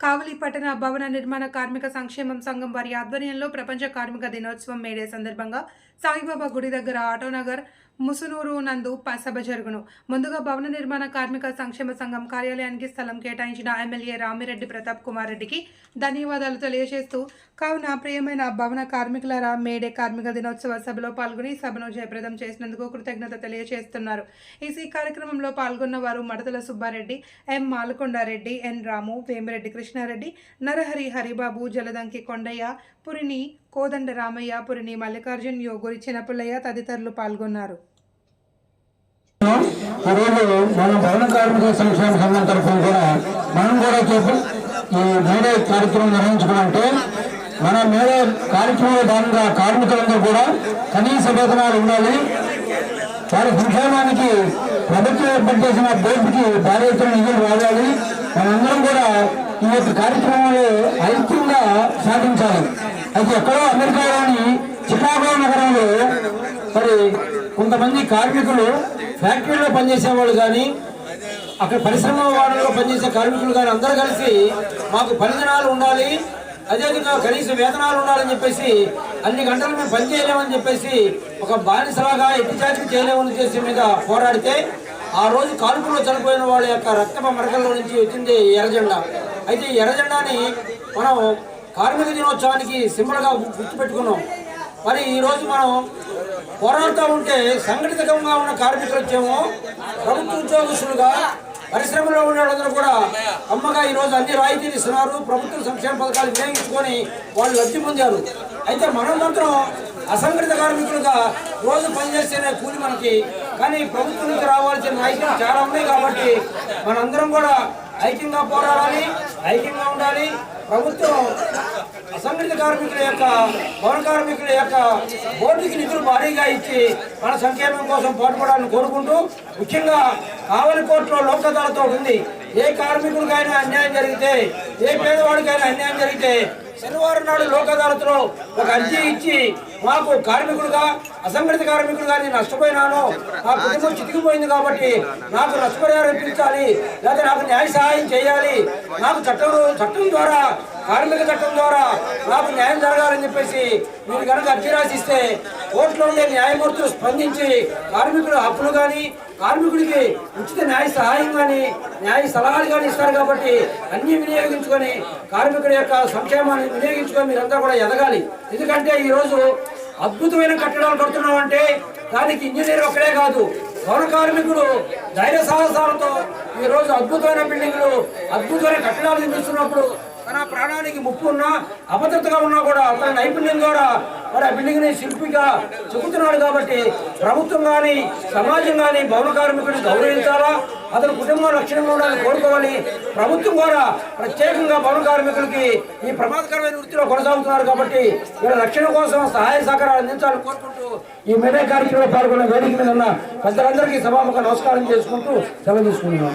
కావలి పట్టణ భవన నిర్మాణ కార్మిక సంక్షేమం సంఘం వారి ఆధ్వర్యంలో ప్రపంచ కార్మిక దినోత్సవం మేడే సందర్భంగా సాయిబాబా గుడి దగ్గర ఆటోనగర్ ముసునూరు నందు సభ జరుగును. ముందుగా భవన నిర్మాణ కార్మిక సంక్షేమ సంఘం కార్యాలయానికి స్థలం కేటాయించిన ఎమ్మెల్యే రామిరెడ్డి ప్రతాప్ కుమార్ రెడ్డికి ధన్యవాదాలు తెలియజేస్తూ కావున ప్రియమైన భవన కార్మికులరా మేడే కార్మిక దినోత్సవ సభలో పాల్గొని సభను జయప్రదం చేసినందుకు కృతజ్ఞత తెలియజేస్తున్నారు. ఈ కార్యక్రమంలో పాల్గొన్న వారు మడతల సుబ్బారెడ్డి ఎం మాలకొండారెడ్డి ఎన్ రాము వేమిరెడ్డి కృష్ణారెడ్డి నరహరి హరిబాబు జలదంకి కొండయ్య పురిని కోదండ రామయ్య పురిని మల్లికార్జున్ యోగురి చిన్నపిల్లయ్య తదితరులు పాల్గొన్నారు. ఈరోజు మన భవన కార్మిక సంక్షేమ సంఘం తరఫున కూడా మనం కూడా చెప్పు ఈ మేడే కార్యక్రమం నిర్వహించుకుంటే మన మేడే కార్యక్రమంలో భాగంగా కార్మికులందరూ కూడా కనీస వేతనాలు ఉండాలి. వారి సంక్షేమానికి ప్రభుత్వం ఏర్పాటు చేసిన బోర్డుకి భారీ ఎత్తున నిధులు రావాలి. మనందరం కూడా ఈ యొక్క కార్యక్రమంలో ఐక్యంగా సాధించాలి. అయితే ఎక్కడో అమెరికాలోని చికాగో నగరంలో మరి కొంతమంది కార్మికులు ఫ్యాక్టరీలో పనిచేసే వాళ్ళు కానీ అక్కడ పరిశ్రమ వాడల్లో పనిచేసే కార్మికులు కానీ అందరూ కలిసి మాకు పని ఉండాలి అదేవిధంగా కనీస వేతనాలు ఉండాలని చెప్పేసి అన్ని గంటలు మేము పని చేయలేమని చెప్పేసి ఒక బానిసలాగా ఎట్టి చేయలేమని చేసి మీద పోరాడితే ఆ రోజు కాల్పులో చనిపోయిన వాళ్ళ యొక్క రక్తమ మరకల్లో నుంచి వచ్చింది ఎర్రజెండా. అయితే ఈ ఎర్రజెండాని మనం కార్మిక దినోత్సవానికి సింబల్గా గుర్తుపెట్టుకున్నాం. మరి ఈరోజు మనం పోరాడుతూ ఉంటే సంఘటితంగా ఉన్న కార్మికులు వచ్చేమో ప్రభుత్వ ఉద్యోగస్తులుగా పరిశ్రమలో ఉన్న వాళ్ళందరూ కూడా అమ్మగా ఈ రోజు అన్ని రాయితీలు ఇస్తున్నారు. ప్రభుత్వ సంక్షేమ పథకాలు వినియోగించుకొని వాళ్ళు లబ్ధి పొందారు. అయితే మనం మాత్రం అసంఘటిత కార్మికులుగా రోజు పనిచేస్తేనే కూలి మనకి. కానీ ప్రభుత్వం నుంచి రావాల్సిన రాయితీలు చాలా ఉన్నాయి కాబట్టి మనందరం కూడా ఐక్యంగా పోరాడాలి ఐక్యంగా ఉండాలి. ప్రభుత్వం అసంఘటిత కార్మికుల యొక్క భవన కార్మికుల యొక్క బోర్డుకి నిధులు భారీగా ఇచ్చి మన సంక్షేమం కోసం పాటుపడాలని కోరుకుంటూ ముఖ్యంగా కావలి కోర్టులో లోక్ అదాలత్ ఉంది ఏ కార్మికుడికైనా అన్యాయం జరిగితే ఏ పేదవాడికైనా అన్యాయం జరిగితే శనివారం నాడు లోక్ అదాలత్లో ఒక అర్జీ ఇచ్చి మాకు కార్మికుడుగా అసంఘటిత కార్మికుడుగా నేను నష్టపోయినాను. నా కుటుంబం చితికిపోయింది కాబట్టి నాకు నష్టపరిహారం ఇప్పించాలి లేదా నాకు న్యాయ సహాయం చేయాలి. నాకు చట్టం చట్టం ద్వారా కార్మిక చట్టం ద్వారా నాకు న్యాయం జరగాలని చెప్పేసి మీరు కనుక అర్జీ రాసిస్తే కోర్టులో ఉండే న్యాయమూర్తులు స్పందించి కార్మికుల హక్కులు కానీ కార్మికుడికి ఉచిత న్యాయ సహాయం కానీ న్యాయ సలహాలు కానీ ఇస్తారు కాబట్టి అన్ని వినియోగించుకొని కార్మికుడి యొక్క సంక్షేమాన్ని వినియోగించుకొని మీరంతా కూడా ఎదగాలి. ఎందుకంటే ఈరోజు అద్భుతమైన కట్టడాలు కడుతున్నామంటే దానికి ఇంజనీర్ ఒక్కడే కాదు పౌర కార్మికుడు ధైర్య సాహసాలతో ఈ రోజు అద్భుతమైన బిల్డింగ్లు అద్భుతమైన కట్టడాలు నిర్మిస్తున్నప్పుడు తన ప్రాణానికి ముప్పు ఉన్నా అభద్రతగా ఉన్నా కూడా తన నైపుణ్యం ద్వారా మరి ఆ బిల్డింగ్ని శిల్పిగా చెబుతున్నాడు కాబట్టి ప్రభుత్వం కానీ సమాజం కానీ భవన కార్మికుడిని గౌరవించాలా? అతని కుటుంబం రక్షణగా ఉండాలని కోరుకోవాలి ప్రభుత్వం కూడా ప్రత్యేకంగా భవన కార్మికులకి ఈ ప్రమాదకరమైన వృత్తిలో కొనసాగుతున్నారు కాబట్టి వీళ్ళ రక్షణ కోసం సహాయ సహకారాలు అందించాలని కోరుకుంటూ ఈ మేడే కార్యక్రమంలో పాల్గొన్న వేదిక మీద ఉన్న పెద్దలందరికీ సభాముఖ నమస్కారం చేసుకుంటూ సెలవు తీసుకుంటున్నాం.